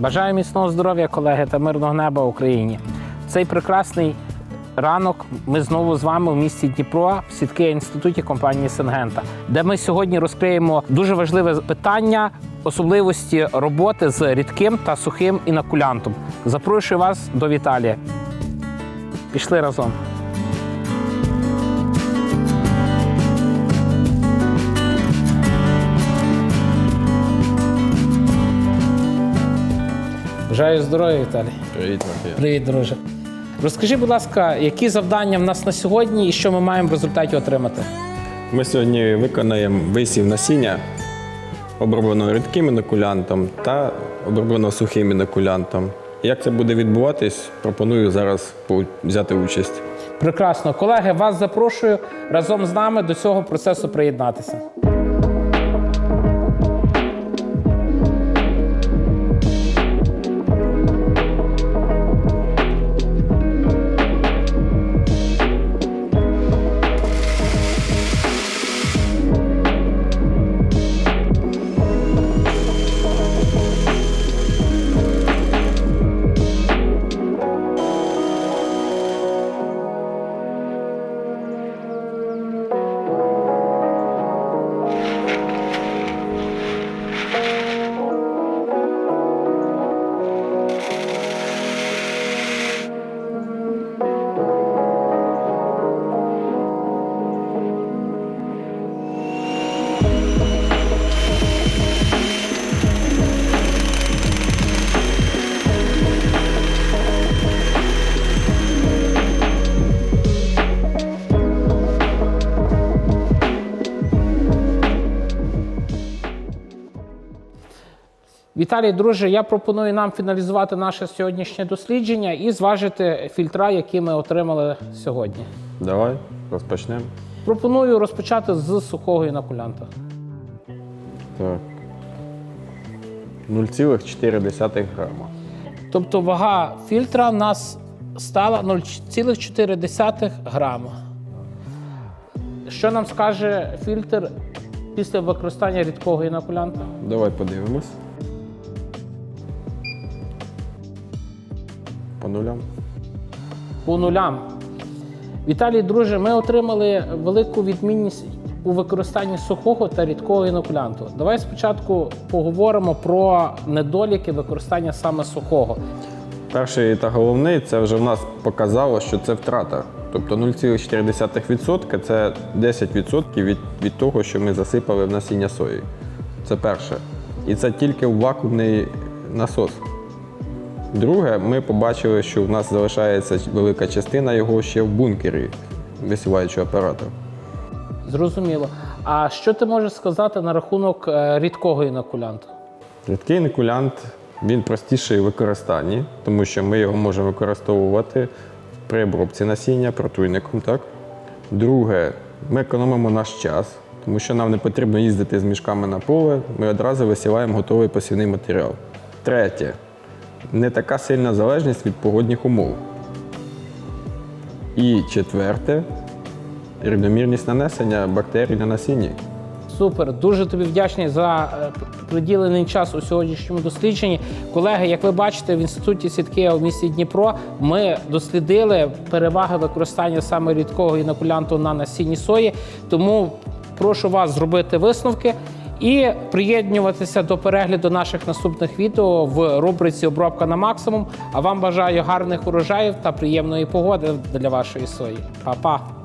Бажаю міцного здоров'я, колеги, та мирного неба Україні. Цей прекрасний ранок ми знову з вами в місті Дніпро в сітки інституті компанії Сенгента, де ми сьогодні розкриємо дуже важливе питання особливості роботи з рідким та сухим інокулянтом. Запрошую вас до Віталія. Пішли разом. Бажаю здоров'я, Віталій. Привіт, Матвій. Привіт, друже. Розкажи, будь ласка, які завдання в нас на сьогодні і що ми маємо в результаті отримати? Ми сьогодні виконаємо висів насіння, оброблено рідким інокулянтом та оброблено сухим інокулянтом. Як це буде відбуватись, пропоную зараз взяти участь. Прекрасно, колеги, вас запрошую разом з нами до цього процесу приєднатися. Віталій, друже, я пропоную нам фіналізувати наше сьогоднішнє дослідження і зважити фільтра, які ми отримали сьогодні. Давай розпочнемо. Пропоную розпочати з сухого інокулянта. Так. 0,4 грама. Тобто вага фільтра в нас стала 0,4 грама. Що нам скаже фільтр після використання рідкого інокулянта? Давай подивимось. По нулям. По нулям. Віталій, друже, ми отримали велику відмінність у використанні сухого та рідкого інокулянту. Давай спочатку поговоримо про недоліки використання саме сухого. Перший та головний це вже в нас показало, що це втрата. Тобто 0,4% це 10% від, від того, що ми засипали в насіння сої. Це перше. І це тільки в вакуумний насос. Друге, ми побачили, що в нас залишається велика частина його ще в бункері висіваючого апарату. Зрозуміло. А що ти можеш сказати на рахунок е, рідкого інокулянту? Рідкий інокулянт він простіший в використанні, тому що ми його можемо використовувати при обробці насіння протруйником. Так? Друге, ми економимо наш час, тому що нам не потрібно їздити з мішками на поле, ми одразу висіваємо готовий посівний матеріал. Третє, не така сильна залежність від погодних умов. І четверте, рівномірність нанесення бактерій на насінні. Супер, дуже тобі вдячний за е, приділений час у сьогоднішньому дослідженні. Колеги, як ви бачите, в інституті сітки у місті Дніпро ми дослідили переваги використання саме рідкого інокулянту на насінні сої. Тому прошу вас зробити висновки і приєднуватися до перегляду наших наступних відео в рубриці Обробка на максимум. А вам бажаю гарних урожаїв та приємної погоди для вашої сої. Па-па!